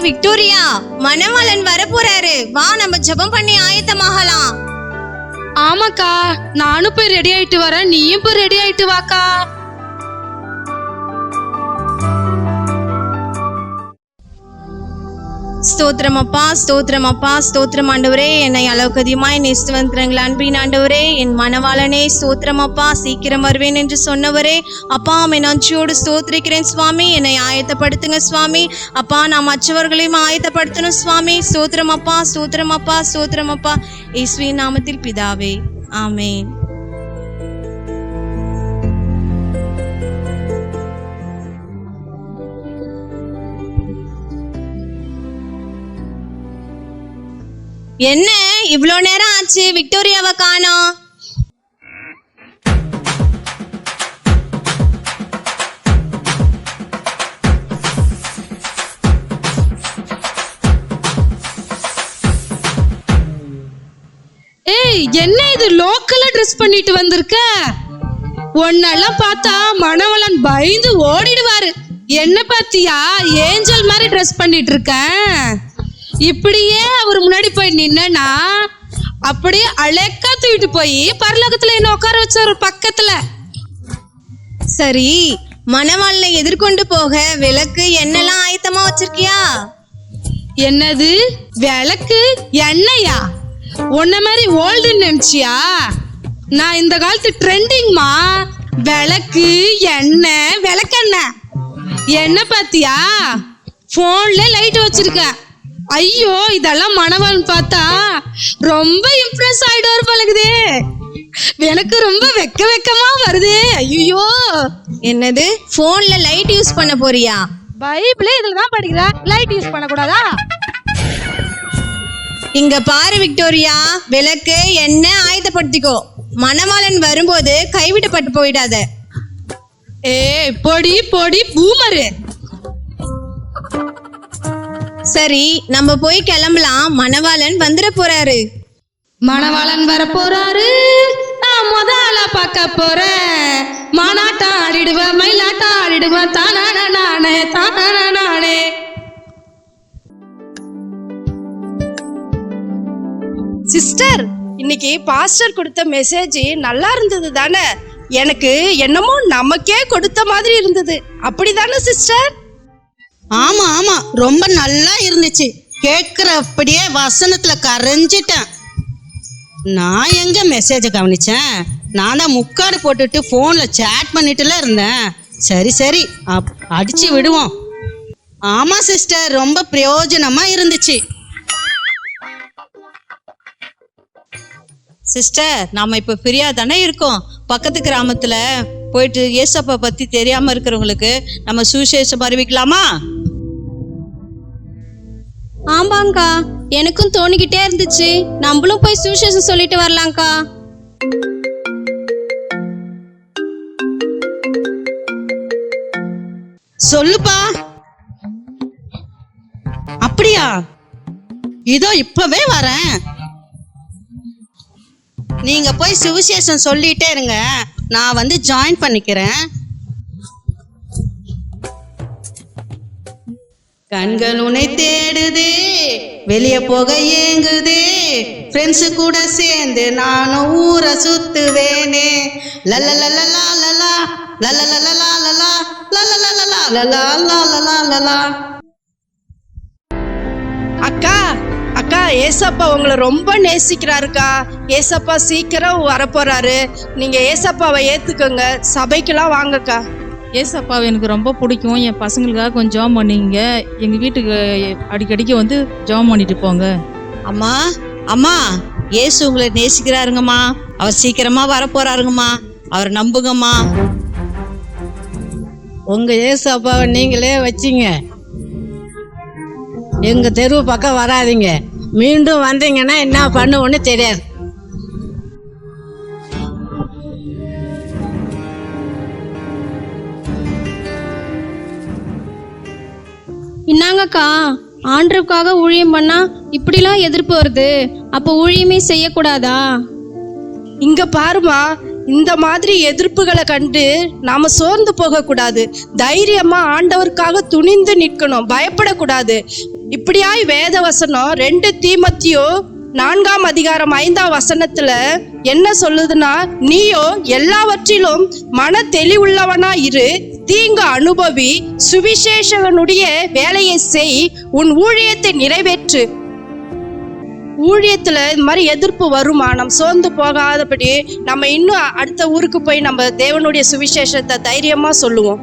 Victoria மணவாளன் வரப்போறாரு. வா நம்ம ஜெபம் பண்ணி ஆயத்தமாகலாம். ஆமாக்கா நானும் போய் ரெடி ஆயிட்டு வரேன். நீயும் போய் ரெடி ஆயிட்டு வாக்கா. ஸ்தோத்திரம் அப்பா ஸ்தோத்திரம் அப்பா ஸ்தோத்திரம் ஆண்டவரே என்னை அளவுக்கு அதிகமாய் நேசித்து அன்பின் ஆண்டவரே. என் மனவாளனே ஸ்தோத்திரம் அப்பா சீக்கிரம் வருவேன் என்று சொன்னவரே. அப்பா உம்மை அஞ்சியோடு ஸ்தோத்திரிக்கிறேன் சுவாமி. என்னை ஆயத்தப்படுத்துங்க சுவாமி. அப்பா நான் மற்றவர்களையும் ஆயத்தப்படுத்தணும் சுவாமி. ஸ்தோத்திரம் அப்பா ஸ்தோத்திரம் அப்பா ஸ்தோத்திரம் அப்பா இயேசுவின் நாமத்தில் பிதாவே. ஆமேன். என்ன இவ்வளோ நேரம் ஆச்சு? விக்டோரியாவை காணோம். ஏய் என்ன இது? லோக்கல்ல ட்ரெஸ் பண்ணிட்டு வந்திருக்க? உன்னெல்லாம் பார்த்தா மணவளன் பயந்து ஓடிடுவாரு. என்ன பாத்தியா ஏஞ்சல் மாதிரி ட்ரெஸ் பண்ணிட்டு இருக்கேன் இப்படியே அவர் முன்னாடி போய் நின்னா அப்படியே அழகா தூக்கிட்டு போய் பரலோகத்துல என்ன உட்கார வச்சாரு பக்கத்துல. சரி மணவாளனை எதிர்கொண்டு போக விளக்கு என்னெல்லாம் ஆயத்தமா வச்சிருக்கியா? என்னது? விளக்கு? எண்ணெயா உன்ன மாதிரி ஓல்டு நினைச்சியா? நான் இந்த காலத்து ட்ரெண்டிங்மா விளக்கு எண்ணெய் விளக்கெண்ணெய். என்ன பாத்தியா போன்ல லைட் வச்சிருக்க. ஐயோ இதெல்லாம் மணவன் பார்த்தா ரொம்ப இம்ப்ரெஸ் ஆயிடுவார் பழகுதே எனக்கு ரொம்ப வெக்க வெக்கமா வருதே. ஐயோ என்னது? போன்ல லைட் யூஸ் பண்ண போறியா? பைபிளே இதுல தான் படிக்கிற. லைட் யூஸ் பண்ணக்கூடாதா? இங்க பாரு விக்டோரியா. விளக்கு என்ன ஆயத்தப்படுத்திக்கோ. மணவாளன் வரும்போது கைவிடப்பட்டு போயிடாத. ஏய் பொடி பொடி பூமரு. சரி நம்ம போய் கிளம்பலாம். மணவாளன் வந்துட போறாரு. மணவாளன் வர போறாரு. நான் முத ஆளா பார்க்க போறேன். மானாட்டம் ஆடிடுவேன் மயிலாட்டம் ஆடிடுவேன் தானான நானே தானான நானே. சிஸ்டர் இன்னைக்கு பாஸ்டர் கொடுத்த மெசேஜ் நல்லா இருந்தது தானே? எனக்கு என்னமோ நமக்கே கொடுத்த மாதிரி இருந்தது. அப்படிதானே சிஸ்டர்? ஆமா ஆமா. ரொம்ப நல்லா இருந்துச்சு. கேட்கிறபடியே வசனத்துல கரைஞ்சிட்டேன். நான் எங்க மெசேஜை கவனிச்சேன்? நான் தான் முக்காடு போட்டுட்டு ஃபோன்ல சேட் பண்ணிட்டுல இருந்தேன். சரி சரி. அப்- அடிச்சு விடுவோம். ஆமா சிஸ்டர் ரொம்ப பிரயோஜனமா இருந்துச்சு. சிஸ்டர் நாம இப்ப ஃப்ரீயா தானே இருக்கோம்? பக்கத்து கிராமத்துல போயிட்டு ஏசப்பா பத்தி தெரியாம இருக்கிறவங்களுக்கு நம்ம சுவிசேஷம் அறிவிக்கலாமா? ஆமாங்கா. எனக்கும் தோணிக்கிட்டே இருந்துச்சு. நம்மளும் போய் சுவிசேஷம் சொல்லிட்டு வரலாம்க்கா. சொல்லுப்பா. அப்படியா? இதோ இப்பவே வரேன். நீங்க போய் சுவிசேஷம் சொல்லிட்டே இருங்க. நான் வந்து ஜாயின் பண்ணிக்கிறேன். கண்கள் உன்னை தேடுதே வெளியே போக ஏங்குதே ஃப்ரெண்ட்ஸு கூட சேர்ந்து நானும் ஊரை சுத்துவேனே லலலலலா லலா லலலலலா லலா லலலலலா லலா லலலா லலா அக்கா அக்கா ஏசப்பா உங்களை ரொம்ப நேசிக்கிறாருக்கா ஏசப்பா சீக்கிரம் வரப்போறாரு நீங்க ஏசப்பாவை ஏத்துக்கோங்க சபைக்கெல்லாம் வாங்கக்கா ஏசப்பாவை எனக்கு ரொம்ப பிடிக்கும். என் பசங்களுக்காக கொஞ்சம் ஜாம் பண்ணிங்க எங்கள் வீட்டுக்கு அடிக்கடிக்கு வந்து ஜாம் பண்ணிட்டு போங்க. அம்மா அம்மா இயேசு உங்களை நேசிக்கிறாருங்கம்மா. அவர் சீக்கிரமா வர போறாருங்கம்மா அவர் நம்புங்கம்மா. உங்க ஏசு அப்பாவை நீங்களே வச்சிங்க. எங்க தெரு பக்கம் வராதீங்க. மீண்டும் வந்தீங்கன்னா என்ன பண்ணுவோன்னு தெரியாது. என்னங்கக்கா? ஆண்டருக்காக ஊழியம் பண்ணா இப்படிலாம் எதிர்ப்பு வருது. அப்போ ஊழியமே செய்யக்கூடாதா? இங்க பாருமா இந்த மாதிரி எதிர்ப்புகளை கண்டு நாம சோர்ந்து போக கூடாது தைரியமா ஆண்டவருக்காக துணிந்து நிற்கணும். பயப்படக்கூடாது. இப்படியாய் வேத வசனம் ரெண்டு தீமத்தியோ நான்காம் அதிகாரம் ஐந்தாம் வசனத்துல என்ன சொல்லுதுன்னா நீயோ எல்லாவற்றிலும் மன தெளிவுள்ளவனா இரு தீங்கு அனுபவி சுவிசேஷகனுடைய வேலையை செய் உன் ஊழியத்தை நிறைவேற்று. ஊழியத்தில் இது மாதிரி எதிர்ப்பு வருமா? நம்ம சோர்ந்து போகாதபடி நம்ம இன்னும் அடுத்த ஊருக்கு போய் நம்ம தேவனுடைய சுவிசேஷத்தை தைரியமாக சொல்லுவோம்.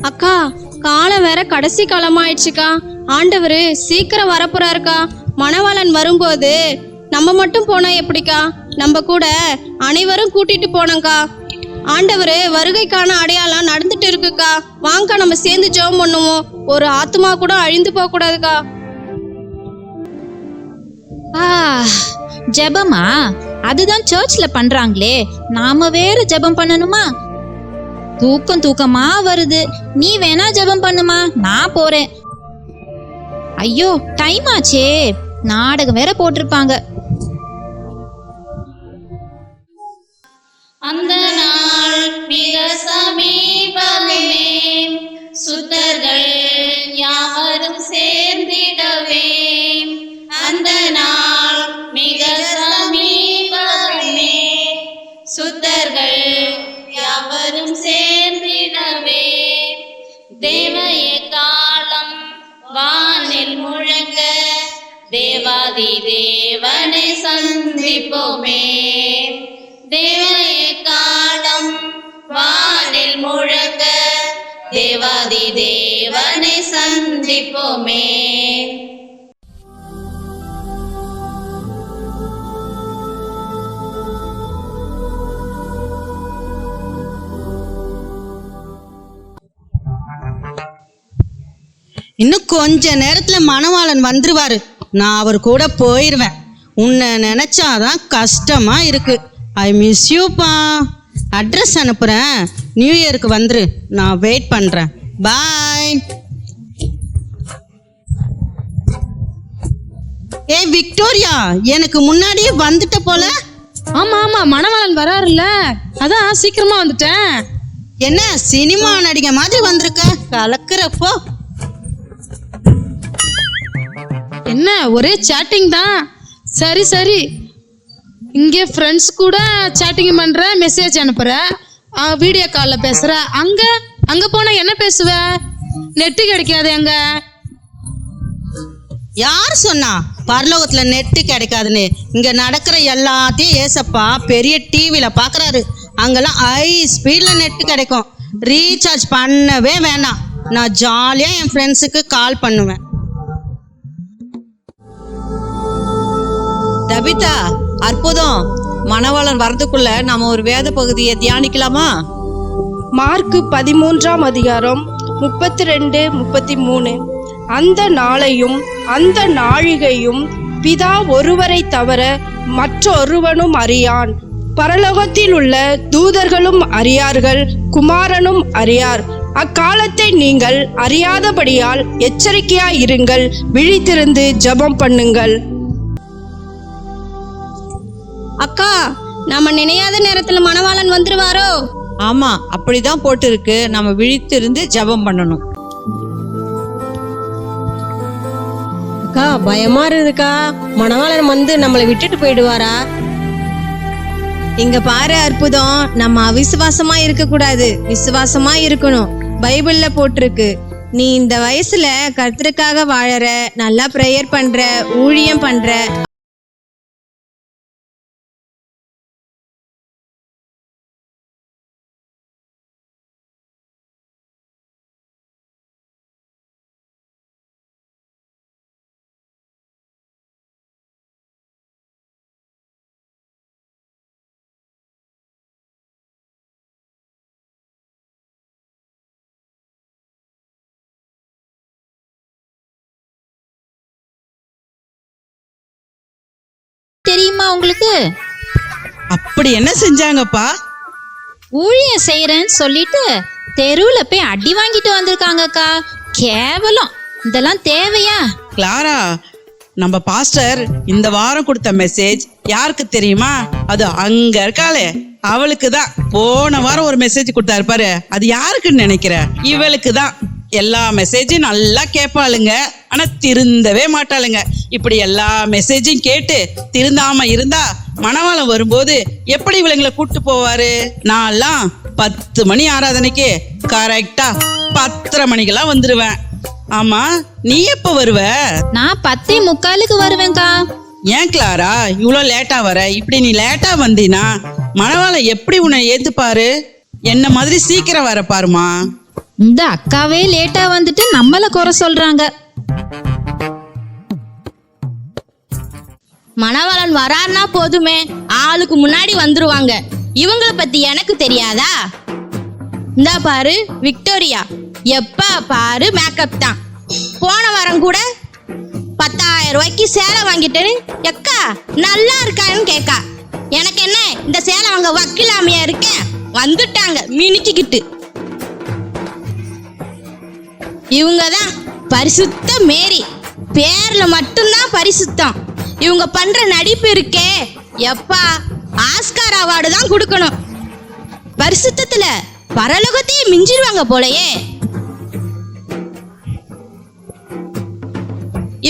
அக்கா காலம் வேற கடைசி காலமாயிடுச்சுக்கா. ஆண்டவர் சீக்கிரம் வரப்போறாருக்கா. மணவாளன் வரும்போது நம்ம மட்டும் போனா எப்படிக்கா? நம்ம கூட அனைவரும் கூட்டிட்டு போனோங்க்கா ஆண்டவர் வருகைக்கான அடையாளம் நடந்துட்டு இருக்குக்கா. வாங்கக்கா நம்ம சேர்ந்து ஜெபம் பண்ணுவோம். ஒரு ஆத்மா கூட அழிந்து போக கூடாதுக்கா ஆ ஜெபமா? அதுதான் சர்ச்ல பண்றாங்களே. நாம வேற ஜெபம் பண்ணணுமா? தூக்கம் தூக்கமா வருது. நீ வேணா ஜெபம் பண்ணுமா? நான் போறேன். ஐயோ டைம் ஆச்சே. நாடகம் வேற போட்டிருப்பாங்க. அந்த சுத்தர்கள் யாவரும் சேர்ந்திடவே. அந்த நாள் மிக சமீபமே. சுத்தர்கள் யாவரும் சேர்ந்திடவே. தேவய காலம் வானில் முழங்க. தேவாதி தேவனை சந்திப்போமே. ஆதி தேவனை சந்திப்போமே. இன்னும் கொஞ்ச நேரத்துல மணவாளன் வந்துருவாரு. நான் அவர் கூட போயிருவேன். உன்னை நினைச்சாதான் கஷ்டமா இருக்கு. ஐ மிஸ் யூப்பா அட்ரஸ் அனுப்புறேன். நியூ இயருக்கு வந்துரு. நான் வெயிட் பண்றேன். பாய் ஏய் விக்டோரியா எனக்கு முன்னாடியே வந்துட்ட போல. ஆமா ஆமா மணவாளன் வராருல்ல. அதான் சீக்கிரமா வந்துட்டேன். என்ன சினிமா நடிகை மாதிரி வந்திருக்க? கலக்குறப்போ. என்ன ஒரே சேட்டிங் தான்? சரி சரி. இங்கே ஃப்ரெண்ட்ஸ் கூட சேட்டிங் பண்ற மெசேஜ் அனுப்புற வீடியோ காலில் பேசுற. அங்க அங்க போனா என்ன பேசுவ? நெட்டு கிடைக்காது அங்க. யார் சொன்னா பரலோகத்துல நெட்டு கிடைக்காதுன்னு? இங்க நடக்கிற எல்லாத்தையும் ஏசப்பா பெரிய டிவியில பாக்குறாரு. அங்கெல்லாம் ஹை ஸ்பீட்ல நெட்டு கிடைக்கும். ரீசார்ஜ் பண்ணவே வேணாம். நான் ஜாலியா என் ஃப்ரெண்ட்ஸுக்கு கால் பண்ணுவேன். தபிதா அற்புதம். மணவாளன் வரதுக்குள்ள நாம ஒரு வேத பகுதியை தியானிக்கலாமா? மார்க்கு பதிமூன்றாம் அதிகாரம் முப்பத்தி ரெண்டு முப்பத்தி மூணு அந்த நாளையும் அந்த நாழிகையும் பிதா ஒருவரை தவிர மற்றொருவனும் அறியான். பரலோகத்தில் உள்ள தூதர்களும் அறியார்கள் குமாரனும் அறியார். அக்காலத்தை நீங்கள் அறியாதபடியால் எச்சரிக்கையாய் இருங்கள் விழித்திருந்து ஜெபம் பண்ணுங்கள். அக்கா நம்ம நினையாத நேரத்துல மணவாளன் வந்துருவாரோ? ஆமா அப்படிதான் போட்டு இருக்கு நம்ம விழித்திருந்து ஜெபம் பண்ணணும். அக்கா பயமா இருக்குதுக்கா. மணவாளன் வந்து நம்மளை விட்டுட்டு போயிடுவாரா? இங்க பாரு அற்புதம். நம்ம அவிசுவாசமா இருக்க கூடாது விசுவாசமா இருக்கணும். பைபிள்ல போட்டிருக்கு. நீ இந்த வயசுல கர்த்தருக்காக வாழற நல்லா ப்ரேயர் பண்ற ஊழியம் பண்ற தெரியுமா உங்களுக்கு? அப்படி என்ன செஞ்சாங்கப்பா? ஊழியம் செய்யறேன்னு சொல்லிட்டு தெருவுல போய் அடி வாங்கிட்டு வந்திருக்காங்கக்கா. கேவலம். இதெல்லாம் தேவையா? கிளாரா நம்ம பாஸ்டர் இந்த வாரம் கொடுத்த மெசேஜ் யாருக்கு தெரியுமா? அது அங்க இருக்காளே. அவளுக்கு தான். போன வாரம் ஒரு மெசேஜ் கொடுத்தாரு பாரு. அது யாருக்குன்னு நினைக்கிற? இவளுக்கு தான். எல்லா மெசேஜும் நல்லா கேட்பாளுங்க. ஆனா திருந்தவே மாட்டாளுங்க. இப்படி எல்லா மெசேஜும் கேட்டு திருந்தாம இருந்தா மணவாளம் வரும்போது எப்படி இவளுங்களை கூட்டு போவாரு? நான்லாம் பத்து மணி ஆராதனைக்கு கரெக்டா பத்தரை மணிக்கெல்லாம் வந்துருவேன். ஆமா நீ எப்ப வருவ? நான் பத்தே முக்காலுக்கு வருவேன்க்கா. ஏன் கிளாரா? இவ்வளோ லேட்டா வர. இப்படி நீ லேட்டா வந்தீனா மணவாளம் எப்படி உன்னை ஏத்துப்பாரு? என்ன மாதிரி சீக்கிரம் வர பாருமா. இந்த அக்காவே லேட்டா வந்துட்டு நம்மள குறை சொல்றாங்க. மணவாளன் வராருன்னா போதுமே ஆளுக்கு முன்னாடி வந்துருவாங்க. இவங்கள பத்தி எனக்கு தெரியாதா? இந்தா பாரு விக்டோரியா. எப்ப பாரு மேக்கப் தான். போன வாரம் கூட பத்தாயிரம் ரூபாய்க்கு சேலை வாங்கிட்டேன்னு எக்கா நல்லா இருக்கான்னு கேக்கா. எனக்கு என்ன இந்த சேலை வாங்க வக்கீலாமையா இருக்கேன்? வந்துட்டாங்க மினிச்சுக்கிட்டு இவங்க தான் பரிசுத்த மேரி. பேர்ல மட்டும்தான் பரிசுத்தம். இவங்க பண்ற நடிப்பு இருக்கே. எப்பா ஆஸ்கார் அவார்டு தான் கொடுக்கணும். பரிசுத்தத்தில் பரலோகத்தையே மிஞ்சிருவாங்க போலயே.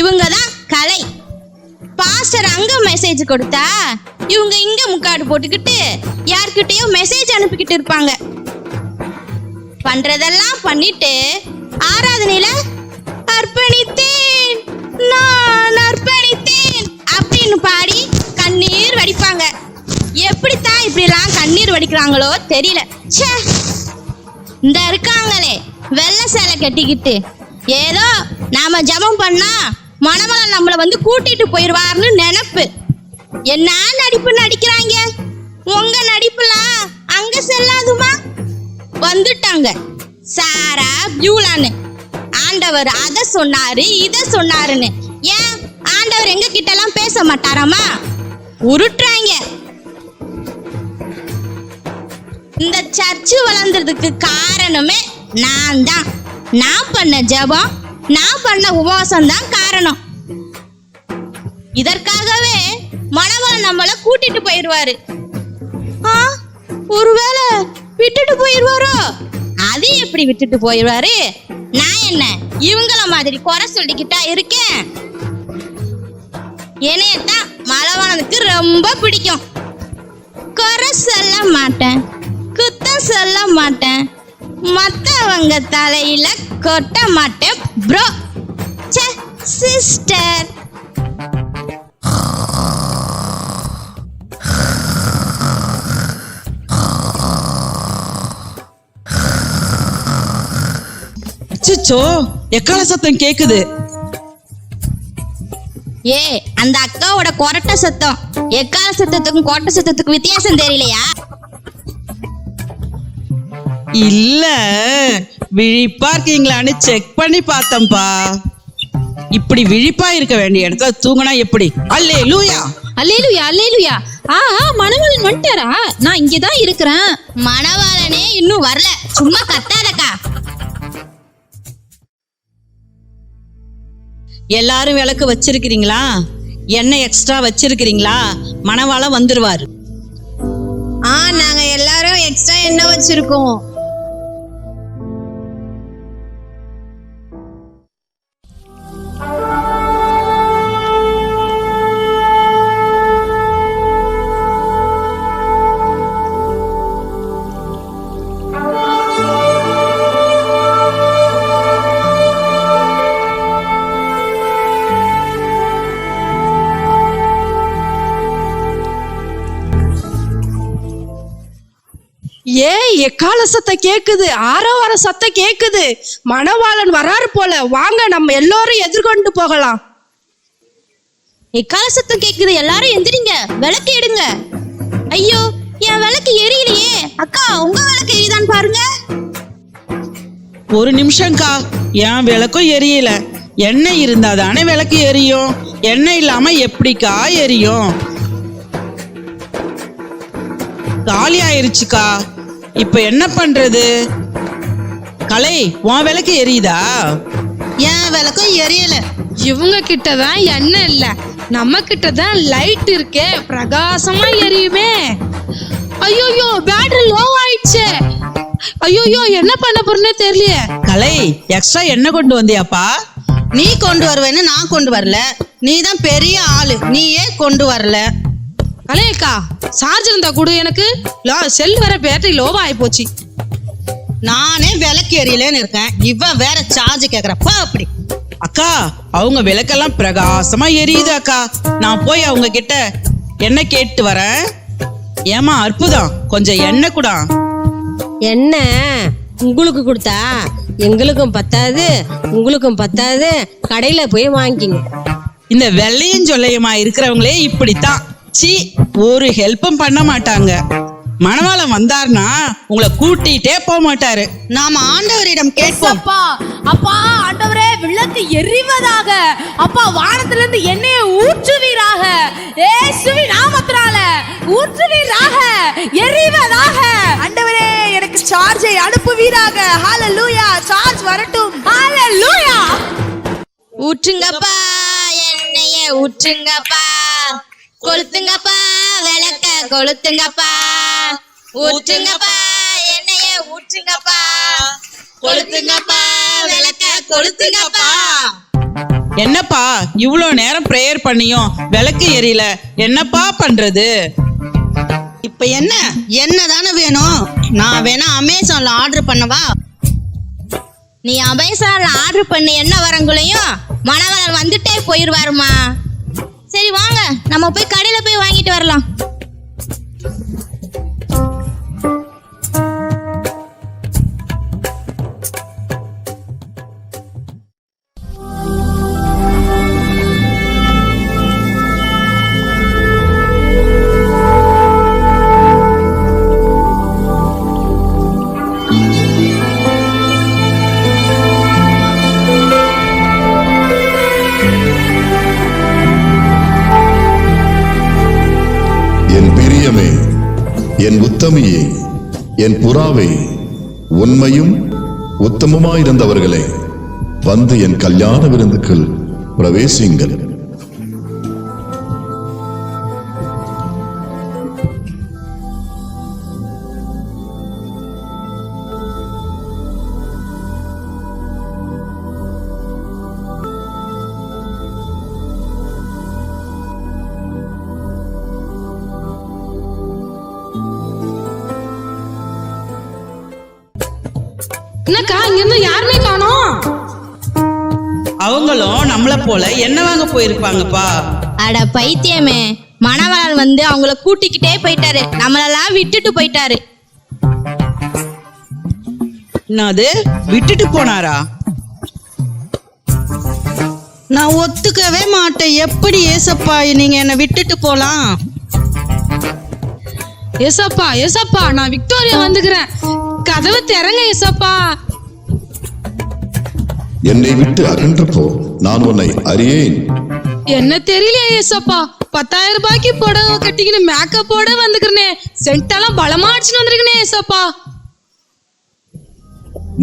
இவங்க தான் கலை. பாஸ்டர் அங்க மெசேஜ் கொடுத்தா இவங்க இங்க முக்காடு போட்டுக்கிட்டு யார்கிட்டயோ மெசேஜ் அனுப்பிக்கிட்டு இருப்பாங்க. பண்றதெல்லாம் பண்ணிட்டு ஆராதனையில அர்ப்பணித்தேன். நான் அர்ப்பணித்தேன். அப்படின்னு பாடி கண்ணீர் வடிப்பாங்க. எப்படித்தான் இப்படிலாம் கண்ணீர் வடிக்கிறாங்களோ தெரியல. ச்சே. இந்த இருக்காங்களே வெள்ளை சேலை கட்டிக்கிட்டு. ஏதோ நாம ஜபம் பண்ணா மணமலன் நம்மளை வந்து கூட்டிட்டு போயிடுவார்னு நினப்பு. என்ன நடிப்பு நடிக்கிறாங்க? உங்க நடிப்புலாம் அங்க செல்லாதுமா? வந்துட்டாங்க. சாரா பியூலான்னு ஆண்டவர் அத சொன்னாரு இத சொன்னாருன்னு. ஏன்? ஆண்டவர் எங்க கிட்ட எல்லாம் பேச மாட்டாராமா? உருட்டுறாங்க. இந்த சர்ச்சு வளர்ந்ததுக்கு காரணமே நான் தான். நான் பண்ண ஜெபம் நான் பண்ண உபவாசம் தான் காரணம். இதற்காகவே மணவன் நம்மள கூட்டிட்டு போயிடுவாரு. ஆ, ஒருவேளை விட்டுட்டு போயிடுவாரோ? அது எப்படி விட்டுட்டு போயிடுவாரு. நான் என்ன இவங்கள மாதிரி குறை சொல்லிக்கிட்டா இருக்கேன்? என்னையத்தான் மலவானதுக்கு ரொம்ப பிடிக்கும். குறை சொல்ல மாட்டேன் குத்தம் சொல்ல மாட்டேன். மற்றவங்க தலையில கொட்ட மாட்டேன் ப்ரோ ச்சே சிஸ்டர் அச்சச்சோ எக்கால சத்தம் கேக்குது? ஏ அந்த அக்காவோட கொரட்ட சத்தம். எக்கால சத்தத்துக்கும் கொரட்ட சத்தத்துக்கும் வித்தியாசம் தெரியலையா? இல்ல விழிப்பா இருக்கீங்களான்னு செக் பண்ணி பார்த்தேன்பா இப்படி விழிப்பா இருக்க வேண்டிய இடத்துல தூங்கினா எப்படி? அல்லே லூயா அல்லேலுயா அல்லேலுயா. ஆ ஆ, மணவாளன் வந்துட்டாரா? நான் இங்கே தான் இருக்கிறேன். மணவாளனே இன்னும் வரல. சும்மா கத்தாதக்கா. எல்லாரும் விளக்கு வச்சிருக்கிறீங்களா? எண்ணெய் எக்ஸ்ட்ரா வச்சிருக்கிறீங்களா? மணவாளம் வந்துருவார். ஆ நாங்க எல்லாரும் எக்ஸ்ட்ரா எண்ணெய் வச்சிருக்கோம். சத்தம் கேக்குது. ஆரவார சத்தம் கேக்குது. மணவாளன் வராரு போல. வாங்க நம்ம எல்லோரும் எதிர்கொண்டு போகலாம். எக்கால சத்தம் கேக்குது? எல்லாரும் எந்திரிங்க. விளக்கு எடுங்க. ஐயோ என் விளக்கு எரியலையே. அக்கா உங்க விளக்கு எரியுதான்னு பாருங்க. ஒரு நிமிஷம்க்கா. என் விளக்கும் எரியல. எண்ணெய் இருந்தா தானே விளக்கு எரியும்? எண்ணெய் இல்லாம எப்படிக்கா எரியும்? காலி ஆயிருச்சுக்கா. இப்ப என்ன பண்றது? கலை உன் விளக்கு எரியுதா? என் விளக்கும் எரியல. இவங்க கிட்ட தான் எண்ணெய் இல்ல. நம்ம கிட்ட தான் லைட் இருக்கே. பிரகாசமா எரியுமே. ஐயோயோ பேட்டரி லோ ஆயிடுச்சு. ஐயோயோ என்ன பண்ண போறேன்னே தெரியலையே. கலை எக்ஸ்ட்ரா என்ன கொண்டு வந்தியாப்பா? நீ கொண்டு வருவேன்னு நான் கொண்டு வரல. நீ தான் பெரிய ஆளு. நீயே கொண்டு வரல. அலேக்கா சார்ஜர் இருந்தா கொடு எனக்கு. லா செல் வேற பேட்டரி லோவா ஆயி போச்சு. நானே விளக்கு எரியலன்னு இருக்கேன். இவ வேற சார்ஜ் கேக்குறப்ப அப்படி. அக்கா அவங்க விளக்கெல்லாம் பிரகாசமா எரியுது அக்கா. நான் போய் அவங்க கிட்ட என்ன கேட்டு வரேன்? ஏமா அற்புதம். கொஞ்சம் எண்ணெய் கூடா. என்ன உங்களுக்கு கொடுத்தா? எங்களுக்கும் பத்தாது உங்களுக்கும் பத்தாது. கடையில போய் வாங்கிக்கிங்க இந்த வெள்ளையும் சொல்லையுமா இருக்கிறவங்களே இப்படித்தான். சி ஒரு ஹெல்ப்பும் பண்ண மாட்டாங்க. மணவாளன் வந்தார்னா உங்களை கூட்டிட்டே போக மாட்டாரு. நாம ஆண்டவரிடம் கேட்போம். அப்பா. அப்பா ஆண்டவரே விளக்கு எரிவதாக அப்பா வானத்துல இருந்து எண்ணெயை ஊற்றுவீராக. இயேசுவி நாமத்தினால ஊற்றுவீராக எரிவதாக ஆண்டவரே எனக்கு சார்ஜை அனுப்புவீராக. ஹalleluya சார்ஜ் வரட்டும். ஹalleluya ஊற்றுங்கப்பா எண்ணெய ஊற்றுங்கப்பா. கொளுத்துங்கப்பா விளக்க கொளுத்துங்கப்பா. ஊற்றுங்கப்பா எண்ணெய ஊற்றுங்கப்பா. கொளுத்துங்கப்பா விளக்க கொளுத்துங்கப்பா. என்னப்பா இவ்வளோ நேரம் ப்ரேயர் பண்ணியும் விளக்கு எரியல என்னப்பா பண்றது? இப்ப என்ன? என்ன தானே வேணும்? நான் வேணா அமேசான்ல ஆர்டர் பண்ணவா? நீ அமேசான்ல ஆர்டர் பண்ண என்ன வரங்குளையும் மணவளன் வந்துட்டே போயிடுவாருமா சரி வாங்க நம்ம போய் கடையில போய் வாங்கிட்டு வரலாம். பிரியமே என் உத்தமியே என் புறாவே உண்மையும் உத்தமமாயிருந்தவர்களே வந்து என் கல்யாண விருந்துக்குள் பிரவேசியுங்கள் போல என்ன வாங்க போயிருப்பாங்கப்பா? அட பைத்தியமே மணவளன் வந்து அவங்கள கூட்டிக்கிட்டே போயிட்டாரு. நம்மளெல்லாம் விட்டுட்டு போயிட்டாரு. என்னது? விட்டுட்டு போனாரா? நான் ஒத்துக்கவே மாட்டேன். எப்படி ஏசப்பா நீங்க என்னை விட்டுட்டு போலாம்? ஏசப்பா ஏசப்பா நான் விக்டோரியா வந்துக்கிறேன். கதவை திறங்க ஏசப்பா. என்னை விட்டு அகன்று போ. நான் உன்னை அறியேன். என்ன தெரியலையே ஏசப்பா பத்தாயிரம் ரூபாய்க்கு புடவை கட்டிக்கின்னு மேக்கப்போட வந்துக்கிறனே. சென்டெல்லாம் பலமா அடிச்சுன்னு வந்திருக்கனே ஏசப்பா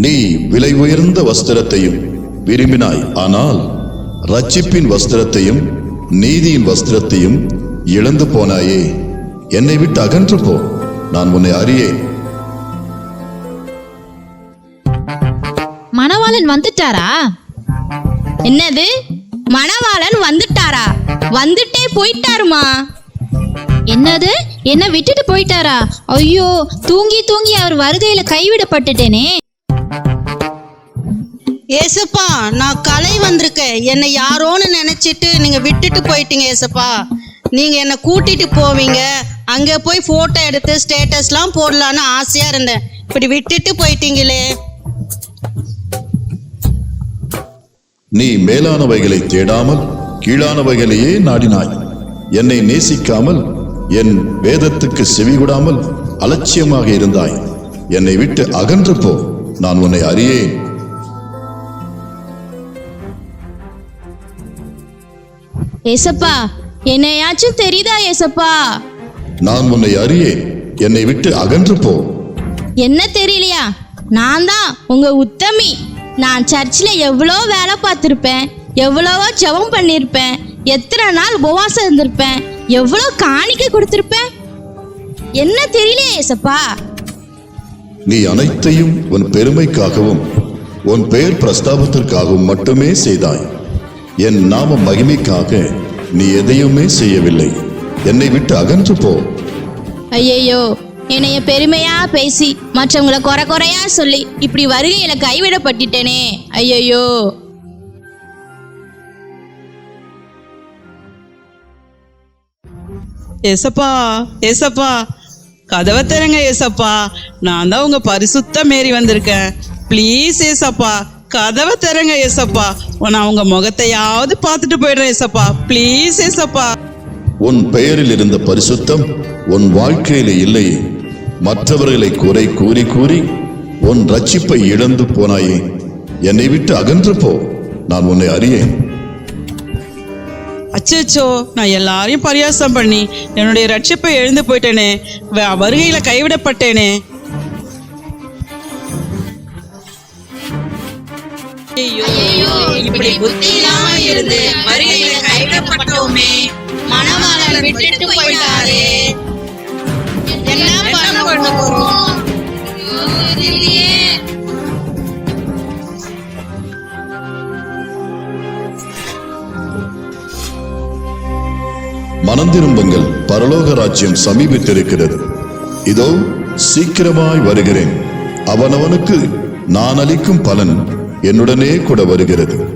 நீ விலை உயர்ந்த வஸ்திரத்தையும் விரும்பினாய். ஆனால் ரட்சிப்பின் வஸ்திரத்தையும் நீதியின் வஸ்திரத்தையும் இழந்து போனாயே. என்னை விட்டு அகன்று போ. நான் உன்னை அறியேன். மணவாளன் வந்துட்டாரா? என்னது? மணவாளன் வந்துட்டாரா? வந்துட்டே போயிட்டாருமா? என்னது? என்ன விட்டுட்டு போயிட்டாரா? ஐயோ தூங்கி தூங்கி அவர் வருகையில கைவிடப்பட்டுட்டேனே. ஏசப்பா நான் கலை வந்திருக்கேன். என்னை யாரோன்னு நினைச்சிட்டு நீங்க விட்டுட்டு போயிட்டீங்க ஏசப்பா. நீங்க என்னை கூட்டிட்டு போவீங்க. அங்க போய் போட்டோ எடுத்து ஸ்டேட்டஸ்லாம் போடலான்னு ஆசையா இருந்தேன். இப்படி விட்டுட்டு போயிட்டீங்களே. நீ மேலானவைகளை தேடாமல் கீழானவைகளையே நாடினாய். என்னை நேசிக்காமல் என் வேதத்துக்கு செவிகொடாமல் அலட்சியமாக இருந்தாய். என்னை விட்டு அகன்று போ நான் உன்னை அறியேன். ஏசப்பா என்னையாச்சும் தெரியுதா ஏசப்பா? நான் உன்னை அறியேன் என்னை விட்டு அகன்று போ. என்ன தெரியலையா? நான் தான் உங்க உத்தமி. நான் சர்ச்சில் எவ்வளோ வேலை பார்த்துருப்பேன் எவ்வளவோ ஜெபம் பண்ணியிருப்பேன் எத்தனை நாள் உபவாசம் இருந்திருப்பேன் எவ்வளோ காணிக்கை கொடுத்துருப்பேன்? என்ன தெரியலையே ஏசப்பா. நீ அனைத்தையும் உன் பெருமைக்காகவும் உன் பெயர் பிரஸ்தாபத்திற்காகவும் மட்டுமே செய்தாய். என் நாம மகிமைக்காக நீ எதையுமே செய்யவில்லை. என்னை விட்டு அகன்று போ. ஐயையோ என்னைய பெருமையா பேசி மற்றவங்கள குறை குறையா சொல்லி இப்படி வருகையில கைவிடப்பட்டுட்டேனே. ஐயையோ. ஏசப்பா ஏசப்பா. கதவை திறங்க ஏசப்பா. நான் தான் உங்க பரிசுத்த மேரி வந்திருக்கேன். ப்ளீஸ் ஏசப்பா கதவை திறங்க ஏசப்பா. நான் உங்க முகத்தையாவது பார்த்துட்டு போயிடுறேன் ஏசப்பா. ப்ளீஸ் ஏசப்பா. உன் பெயரில் இருந்த பரிசுத்தம் உன் வாழ்க்கையில இல்லையே மற்றவர்களை குறை கூறி கூறி உன் ரட்சிப்பை இழந்து போனாயே என்னை விட்டு அகன்று போ நான் உன்னை அறியேன். அச்சோ நான் எல்லாரையும் பரியாசம் பண்ணி என்னுடைய ரட்சிப்பை எழுந்து போயிட்டேனே வருகையில கைவிடப்பட்டேனே. இப்படி புத்தி இல்லாம இருந்து வருகையில கைவிடப்பட்டோமே மணவாளன் விட்டுட்டு போயிட்டாரே. என்ன பண்ண போறோம் மனந்திரும்புங்கள் பரலோக ராஜ்யம் சமீபித்திருக்கிறது. இதோ சீக்கிரமாய் வருகிறேன். அவனவனுக்கு நான் அளிக்கும் பலன் என்னுடனே கூட வருகிறது.